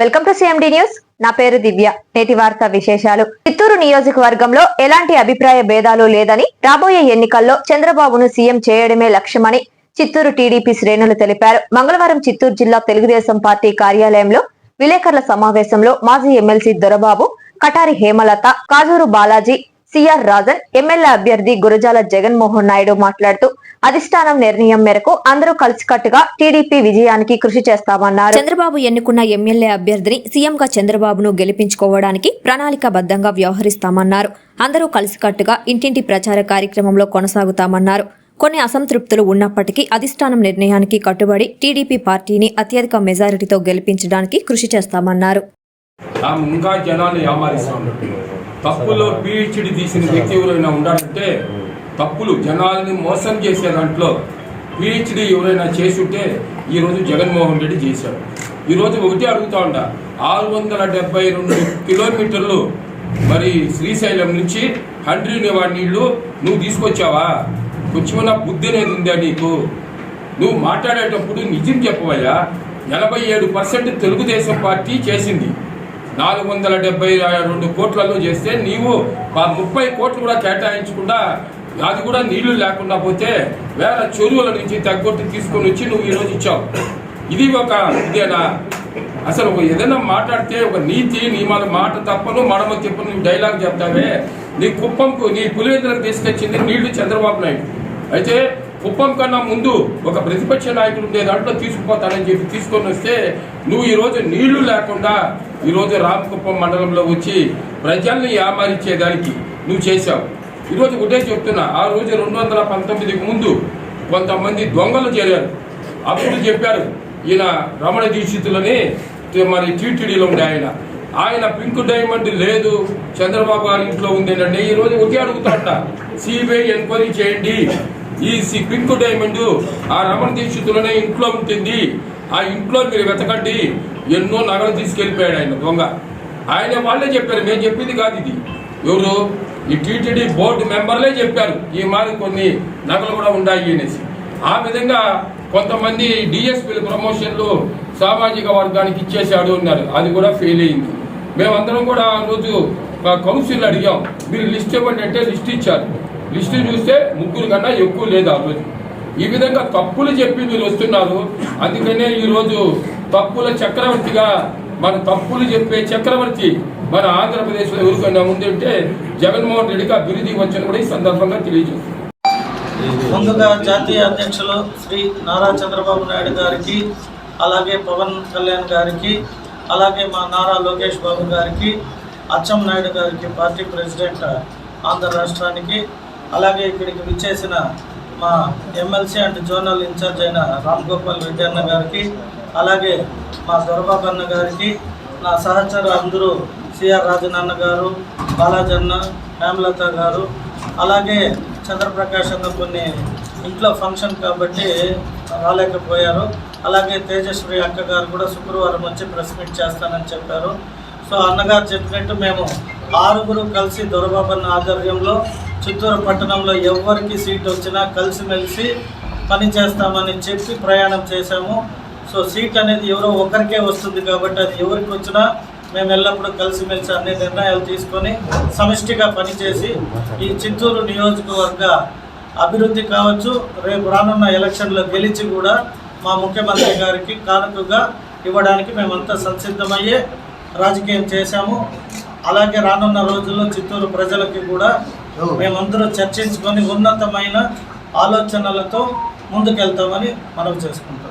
Welcome to CMD news నా పేరు దివ్య. నేటి వార్త విశేషాలు. చిత్తూరు నియోజకవర్గంలో ఎలాంటి అభిప్రాయ భేదాలు లేదని రాబోయే ఎన్నికల్లో చంద్రబాబును సీఎం చేయడమే లక్ష్యమని చిత్తూరు టీడీపీ శ్రేణులు తెలిపారు. మంగళవారం చిత్తూరు జిల్లా తెలుగుదేశం పార్టీ కార్యాలయంలో విలేకరుల సమావేశంలో మాజీ MLC Dorababu Katari Hemalatha Kajuru Balaji CR Rajan MLA అభ్యర్థి గురజాల జగన్మోహన్ నాయుడు మాట్లాడుతూ అధిష్టానం నిర్ణయం మేరకు అందరూ కలిసికట్టుగా టీడీపీ విజయానికి కృషి చేస్తామన్నారు. చంద్రబాబు ఎన్నుకున్న ఎమ్మెల్యే అభ్యర్థిని సీఎంగా చంద్రబాబును గెలిపించుకోవడానికి ప్రణాళికాబద్ధంగా వ్యవహరిస్తామన్నారు. అందరూ కలిసికట్టుగా ఇంటింటి ప్రచార కార్యక్రమంలో కొనసాగుతామన్నారు. కొన్ని అసంతృప్తులు ఉన్నప్పటికీ అధిష్టానం నిర్ణయానికి కట్టుబడి టీడీపీ పార్టీని అత్యధిక మెజారిటీతో గెలిపించడానికి కృషి చేస్తామన్నారు. తప్పులో పిహెచ్డి తీసిన వ్యక్తి ఎవరైనా ఉండాలంటే తప్పులు జనాల్ని మోసం చేసే దాంట్లో పిహెచ్డి ఎవరైనా చేసుంటే ఈరోజు జగన్మోహన్ రెడ్డి చేశాడు. ఈరోజు ఒకటి అడుగుతా ఉండ ఆరు వందల డెబ్బై రెండు కిలోమీటర్లు మరి శ్రీశైలం నుంచి హండ్రీ నివా నీళ్ళు నువ్వు తీసుకొచ్చావా? కొంచెమన్నా బుద్ధి అనేది ఉందా నీకు? నువ్వు మాట్లాడేటప్పుడు నిజం చెప్పవయ్యా. ఎనభై ఏడు పర్సెంట్ తెలుగుదేశం పార్టీ చేసింది. నాలుగు వందల డెబ్బై రెండు కోట్లలో చేస్తే నీవు ఆ ముప్పై కోట్లు కూడా కేటాయించకుండా అది కూడా నీళ్ళు లేకుండా పోతే వేల చెరువుల నుంచి తగ్గొట్టి తీసుకొని వచ్చి నువ్వు ఈరోజు ఇచ్చావు. ఇది ఒక ఇదేనా? అసలు ఒక ఏదైనా మాట్లాడితే ఒక నీతి నీ మన మాట తప్పను మడమ చెప్పను నువ్వు డైలాగ్ చెప్తావే. నీ కుప్పంకు నీ పులివెందులకు తీసుకొచ్చింది నీళ్ళు చంద్రబాబు నాయుడు. అయితే కుప్పం కన్నా ముందు ఒక ప్రతిపక్ష నాయకుడు ఉండే దాంట్లో తీసుకుపోతానని చెప్పి తీసుకొని వస్తే నువ్వు ఈరోజు నీళ్ళు లేకుండా ఈరోజు రామకుప్పం మండలంలో వచ్చి ప్రజల్ని యామారిచ్చేదానికి నువ్వు చేశావు. ఈరోజు ఒకటే చెప్తున్నా ఆ రోజు రెండు వందల పంతొమ్మిదికి ముందు కొంతమంది దొంగలు చేరారు. అప్పుడు చెప్పారు ఈయన రమణ దీక్షితులని మరి టీటీడీలో ఉండే ఆయన. ఆయన పింక్ డైమండ్ లేదు చంద్రబాబు గారి ఇంట్లో ఉందేనండి ఈ రోజు ఒకే అడుగుతాడ సిబిఐ ఎంక్వైరీ చేయండి ఈ సి పింక్ డైమండ్ ఆ రమణ దీక్షితులనే ఇంట్లో ఉంటుంది. ఆ ఇంట్లో మీరు వెతకండి. ఎన్నో నగలు తీసుకెళ్ళిపోయాడు ఆయన దొంగ. ఆయన వాళ్ళే చెప్పారు మేము చెప్పింది కాదు ఇది. ఎవరు? ఈ టీటీడీ బోర్డు మెంబర్లే చెప్పారు ఈ మారి కొన్ని నగలు కూడా ఉన్నాయి అనేసి. ఆ విధంగా కొంతమంది డిఎస్పీల ప్రమోషన్లు సామాజిక వర్గానికి ఇచ్చేసాడు అన్నారు. అది కూడా ఫెయిల్ అయింది. మేమందరం కూడా ఆ రోజు కౌన్సిల్ అడిగాం మీరు లిస్ట్ ఇవ్వండి అంటే లిస్ట్ ఇచ్చారు. లిస్టు చూస్తే ముగ్గురు కన్నా ఎక్కువ లేదు ఆ రోజు. ఈ విధంగా తప్పులు చెప్పి మీరు వస్తున్నారు. అందుకనే ఈరోజు తప్పుల చక్రవర్తిగా మన తప్పులు చెప్పే చక్రవర్తి మన ఆంధ్రప్రదేశ్లో ఎవరికైనా ఉందంటే జగన్మోహన్ రెడ్డికి అభివృద్ధి బిరుది వచ్చని కూడా ఈ సందర్భంగా తెలియజేస్తుంది ముందుగా జాతీయ అధ్యక్షులు శ్రీ నారా చంద్రబాబు నాయుడు గారికి అలాగే పవన్ కళ్యాణ్ గారికి అలాగే మా నారా లోకేష్ బాబు గారికి అచ్చం నాయుడు గారికి పార్టీ ప్రెసిడెంట్ ఆంధ్ర రాష్ట్రానికి అలాగే ఇక్కడికి విచ్చేసిన మా ఎమ్మెల్సీ అండ్ జోనల్ ఇన్ఛార్జ్ అయిన రామ్ గోపాల్ రెడ్డి అన్న గారికి అలాగే మా దొరబాబు అన్న గారికి నా సహచరు అందరూ సిఆర్ రాజనన్న గారు బాలాజన్న హేమలత గారు అలాగే చంద్రప్రకాష్ అన్న కొన్ని ఇంట్లో ఫంక్షన్ కాబట్టి రాలేకపోయారు. అలాగే తేజశ్రీ అక్క గారు కూడా శుక్రవారం వచ్చి ప్రెస్ మీట్ చేస్తానని చెప్పారు. సో అన్నగారు చెప్పినట్టు మేము ఆరుగురు కలిసి దొరబాబన్న ఆధ్వర్యంలో చిత్తూరు పట్టణంలో ఎవరికి సీట్ వచ్చినా కలిసిమెలిసి పని చేస్తామని చెప్పి ప్రయాణం చేశాము. సో సీట్ అనేది ఎవరో ఒకరికే వస్తుంది కాబట్టి అది ఎవరికి వచ్చినా మేము ఎల్లప్పుడూ కలిసిమెలిసి అన్ని నిర్ణయాలు తీసుకొని సమిష్టిగా పనిచేసి ఈ చిత్తూరు నియోజకవర్గ అభివృద్ధి కావచ్చు రేపు రానున్న ఎలక్షన్లో గెలిచి కూడా మా ముఖ్యమంత్రి గారికి కానుకగా ఇవ్వడానికి మేమంతా సంసిద్ధమయ్యే రాజకీయం చేశాము. అలాగే రానున్న రోజుల్లో చిత్తూరు ప్రజలకి కూడా మేమందరూ చర్చించుకొని ఉన్నతమైన ఆలోచనలతో ముందుకెళ్తామని మనవి చేసుకుంటున్నాం.